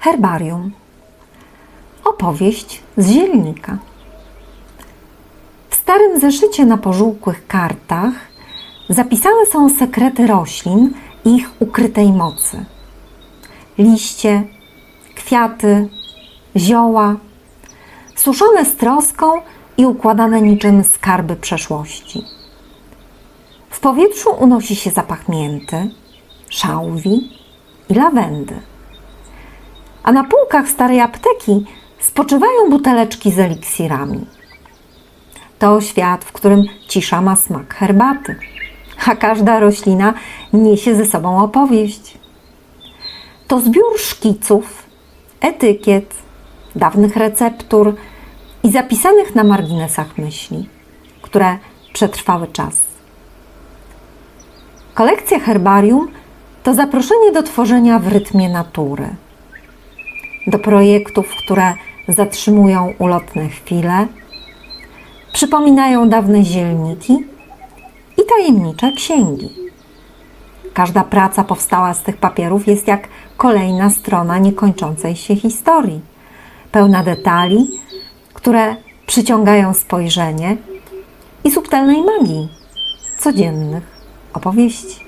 Herbarium. Opowieść z zielnika. W starym zeszycie na pożółkłych kartach zapisane są sekrety roślin i ich ukrytej mocy. Liście, kwiaty, zioła, suszone z troską i układane niczym skarby przeszłości. W powietrzu unosi się zapach mięty, szałwi i lawendy. A na półkach starej apteki spoczywają buteleczki z eliksirami. To świat, w którym cisza ma smak herbaty, a każda roślina niesie ze sobą opowieść. To zbiór szkiców, etykiet, dawnych receptur i zapisanych na marginesach myśli, które przetrwały czas. Kolekcja herbarium to zaproszenie do tworzenia w rytmie natury, do projektów, które zatrzymują ulotne chwile, przypominają dawne zielniki i tajemnicze księgi. Każda praca powstała z tych papierów jest jak kolejna strona niekończącej się historii, pełna detali, które przyciągają spojrzenie i subtelnej magii codziennych opowieści.